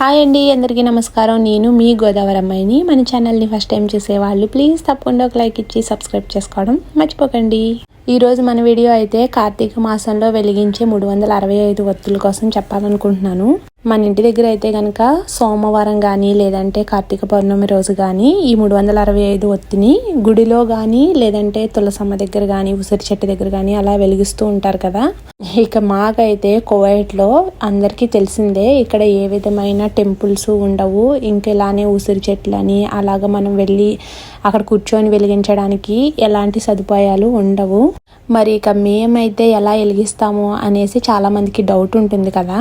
Hi అండి అందరికీ నమస్కారం. నేను మీ గోదావరి అమ్మాయిని. మన ఛానల్ని ఫస్ట్ టైం చూసేవాళ్ళు ప్లీజ్ తప్పకుండా ఒక లైక్ ఇచ్చి సబ్స్క్రైబ్ చేసుకోవడం మర్చిపోకండి. ఈరోజు మన వీడియో అయితే కార్తీక మాసంలో వెలిగించే మూడు వందల అరవై ఐదు ఒత్తుల కోసం చెప్పాలనుకుంటున్నాను. మన ఇంటి దగ్గర అయితే కనుక సోమవారం కానీ లేదంటే కార్తీక పౌర్ణమి రోజు కానీ ఈ మూడు వందల అరవై ఐదు ఒత్తిని గుడిలో కానీ లేదంటే తులసమ్మ దగ్గర కానీ ఉసిరి చెట్టు దగ్గర కానీ అలా వెలిగిస్తూ ఉంటారు కదా. ఇక మాకైతే కోవైట్లో అందరికీ తెలిసిందే ఇక్కడ ఏ విధమైన టెంపుల్స్ ఉండవు. ఇంకా ఇలానే ఉసిరి చెట్లని అలాగ మనం వెళ్ళి అక్కడ కూర్చొని వెలిగించడానికి ఎలాంటి సదుపాయాలు ఉండవు. మరి ఇక మేమైతే ఎలా వెలిగిస్తాము అనేసి చాలామందికి డౌట్ ఉంటుంది కదా.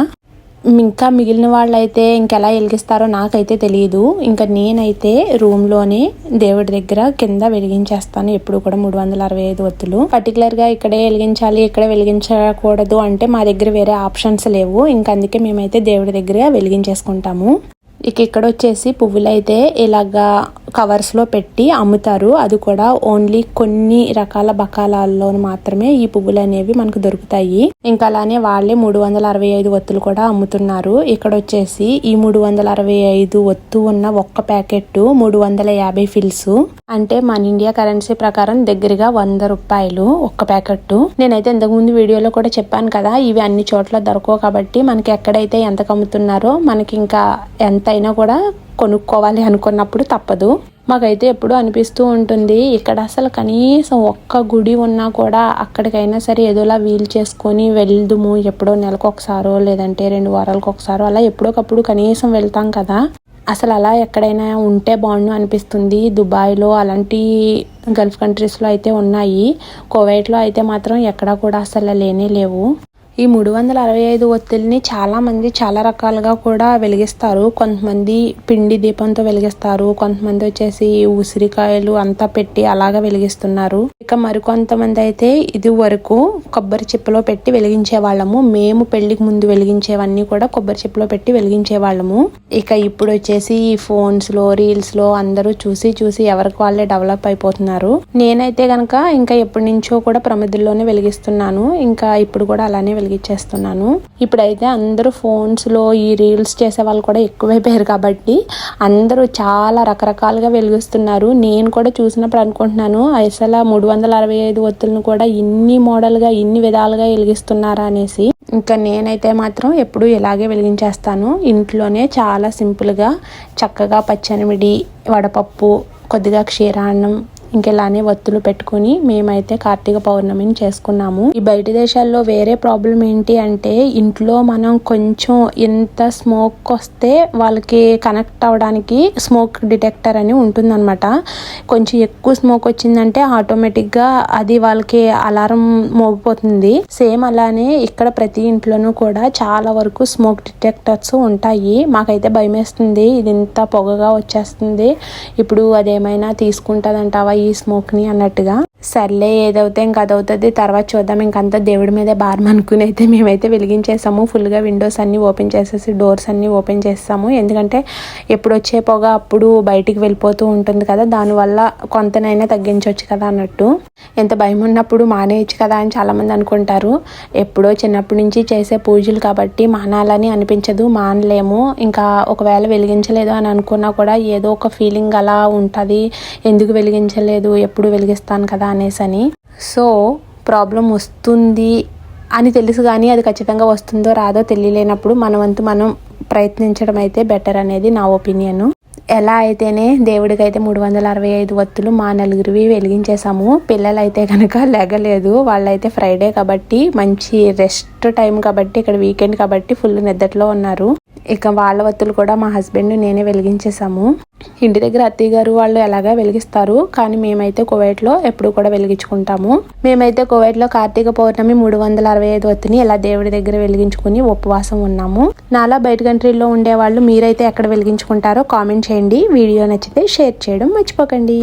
ఇంకా మిగిలిన వాళ్ళైతే ఇంకెలా వెలిగిస్తారో నాకైతే తెలియదు ఇంకా నేనైతే రూమ్లోనే దేవుడి దగ్గర కింద వెలిగించేస్తాను. ఎప్పుడు కూడా మూడు వందల అరవై ఐదు ఒత్తులు. పర్టికులర్గా ఇక్కడే వెలిగించాలి ఇక్కడే వెలిగించకూడదు అంటే మా దగ్గర వేరే ఆప్షన్స్ లేవు. ఇంకా అందుకే మేమైతే దేవుడి దగ్గర వెలిగించేసుకుంటాము. ఇక ఇక్కడ వచ్చేసి పువ్వులు అయితే ఇలాగా కవర్స్లో పెట్టి అమ్ముతారు. అది కూడా ఓన్లీ కొన్ని రకాల బకాలాల్లో మాత్రమే ఈ పువ్వులు అనేవి మనకు దొరుకుతాయి. ఇంకా అలానే వాళ్ళే మూడు వందల అరవై ఐదు ఒత్తులు కూడా అమ్ముతున్నారు. ఇక్కడ వచ్చేసి ఈ మూడు వందల అరవై ఐదు ఒత్తు ఉన్న ఒక్క ప్యాకెట్ మూడు వందల యాభై ఫిల్స్ అంటే మన ఇండియా కరెన్సీ ప్రకారం దగ్గరగా వంద రూపాయలు ఒక్క ప్యాకెట్ నేనైతే ఇంతకుముందు వీడియోలో కూడా చెప్పాను కదా ఇవి అన్ని చోట్ల దొరకవు కాబట్టి మనకి ఎక్కడైతే ఎంత అమ్ముతున్నారో మనకి ఇంకా ఎంత అయినా కూడా కొనుక్కోవాలి అనుకున్నప్పుడు తప్పదు. మాకైతే ఎప్పుడు అనిపిస్తూ ఉంటుంది. ఇక్కడ అసలు కనీసం ఒక్క గుడి ఉన్నా కూడా అక్కడికైనా సరే ఏదోలా వీలు చేసుకొని వెళ్దుము. ఎప్పుడో నెలకు ఒకసారో లేదంటే రెండు వారాలకు ఒకసారో అలా ఎప్పుడోకప్పుడు కనీసం వెళ్తాం కదా. అసలు అలా ఎక్కడైనా ఉంటే బాగుండు అనిపిస్తుంది. దుబాయ్లో అలాంటి గల్ఫ్ కంట్రీస్లో అయితే ఉన్నాయి. కువైట్లో అయితే మాత్రం ఎక్కడా కూడా అసలు లేనే లేవు. ఈ మూడు వందల అరవై ఐదు ఒత్తిడిని చాలామంది చాలా రకాలుగా కూడా వెలిగిస్తారు. కొంతమంది పిండి దీపంతో వెలిగిస్తారు. కొంతమంది వచ్చేసి ఉసిరికాయలు అంతా పెట్టి అలాగా వెలిగిస్తున్నారు. ఇక మరికొంతమంది అయితే ఇది వరకు కొబ్బరి చిప్పలో పెట్టి వెలిగించే వాళ్ళము మేము పెళ్ళికి ముందు వెలిగించేవన్నీ కూడా కొబ్బరి చిప్పలో పెట్టి వెలిగించే వాళ్ళము ఇక ఇప్పుడు వచ్చేసి ఈ ఫోన్స్లో రీల్స్లో అందరూ చూసి చూసి ఎవరికి వాళ్ళే డెవలప్ అయిపోతున్నారు. నేనైతే గనక ఇంకా ఎప్పటి నుంచో కూడా ప్రమిదుల్లోనే వెలిగిస్తున్నాను. ఇంకా ఇప్పుడు కూడా అలానే వెలిగించేస్తున్నాను ఇప్పుడైతే అందరూ ఫోన్స్లో ఈ రీల్స్ చేసే వాళ్ళు కూడా ఎక్కువైపోయారు కాబట్టి అందరూ చాలా రకరకాలుగా వెలిగిస్తున్నారు. నేను కూడా చూసినప్పుడు అనుకుంటున్నాను అసలు మూడు వందల అరవై ఐదు ఒత్తులను కూడా ఇన్ని మోడల్గా ఇన్ని విధాలుగా వెలిగిస్తున్నారా అనేసి. ఇంకా నేనైతే మాత్రం ఎప్పుడూ ఇలాగే వెలిగించేస్తాను. ఇంట్లోనే చాలా సింపుల్గా చక్కగా పచ్చనిమిడి వడపప్పు కొద్దిగా క్షీరాన్నం ఇంకెలానే వత్తులు పెట్టుకుని మేమైతే కార్తీక పౌర్ణమిని చేసుకున్నాము. ఈ బయట దేశాల్లో వేరే ప్రాబ్లం ఏంటి అంటే ఇంట్లో మనం కొంచెం ఎంత స్మోక్ వస్తే వాళ్ళకి కనెక్ట్ అవ్వడానికి స్మోక్ డిటెక్టర్ అని ఉంటుందన్నమాట. కొంచెం ఎక్కువ స్మోక్ వచ్చిందంటే ఆటోమేటిక్గా అది వాళ్ళకి అలారం మోగిపోతుంది. సేమ్ అలానే ఇక్కడ ప్రతి ఇంట్లోనూ కూడా చాలా వరకు స్మోక్ డిటెక్టర్స్ ఉంటాయి. మాకైతే భయం వేస్తుంది ఇది ఇంత పొగగా వచ్చేస్తుంది. ఇప్పుడు అదేమైనా తీసుకుంటుందంటావా? ఈ స్మోక్ని అన్నట్టుగా సర్లే ఏదవుతే ఇంక అదవుతుంది తర్వాత చూద్దాం. ఇంకంతా దేవుడి మీద భారం అనుకుని అయితే మేమైతే వెలిగించేసాము. ఫుల్గా విండోస్ అన్నీ ఓపెన్ చేసేసి డోర్స్ అన్నీ ఓపెన్ చేస్తాము. ఎందుకంటే ఎప్పుడు వచ్చే పొగ అప్పుడు బయటికి వెళ్ళిపోతూ ఉంటుంది కదా. దానివల్ల కొంతనైనా తగ్గించవచ్చు కదా అన్నట్టు. ఎంత భయం ఉన్నప్పుడు మానేయచ్చు కదా అని చాలామంది అనుకుంటారు. ఎప్పుడో చిన్నప్పటి నుంచి చేసే పూజలు కాబట్టి మానాలని అనిపించదు మానలేము. ఇంకా ఒకవేళ వెలిగించలేదు అని అనుకున్నా కూడా ఏదో ఒక ఫీలింగ్ అలా ఉంటుంది. ఎందుకు వెలిగించలేదు? ఎప్పుడు వెలిగిస్తాను కదా అనేసని. సో ప్రాబ్లం వస్తుంది అని తెలుసు కానీ అది ఖచ్చితంగా వస్తుందో రాదో తెలియలేనప్పుడు మనవంతు మనం ప్రయత్నించడం అయితే బెటర్ అనేది నా ఒపీనియన్ ఎలా అయితేనే దేవుడికి అయితే మూడు వందల అరవై ఐదు వత్తులు మా నలుగురివి వెలిగించేసాము పిల్లలైతే కనుక లెగలేదు. వాళ్ళైతే ఫ్రైడే కాబట్టి మంచి రెస్ట్ టైం కాబట్టి ఇక్కడ వీకెండ్ కాబట్టి ఫుల్ నిద్దట్లో ఉన్నారు. ఇక వాళ్ళ వత్తులు కూడా మా హస్బెండ్ నేనే వెలిగించేసాము ఇంటి దగ్గర అత్తయ్య గారు వాళ్ళు ఎలాగా వెలిగిస్తారు కానీ మేమైతే కువైట్లో ఎప్పుడు కూడా వెలిగించుకుంటాము. మేమైతే కువైట్లో కార్తీక పౌర్ణమి మూడు వందల అరవై ఐదు వత్తిని ఇలా దేవుడి దగ్గర వెలిగించుకుని ఉపవాసం ఉన్నాము. నాలా బయట కంట్రీలో ఉండే వాళ్ళు మీరైతే ఎక్కడ వెలిగించుకుంటారో కామెంట్ చేయండి. వీడియో నచ్చితే షేర్ చేయడం మర్చిపోకండి.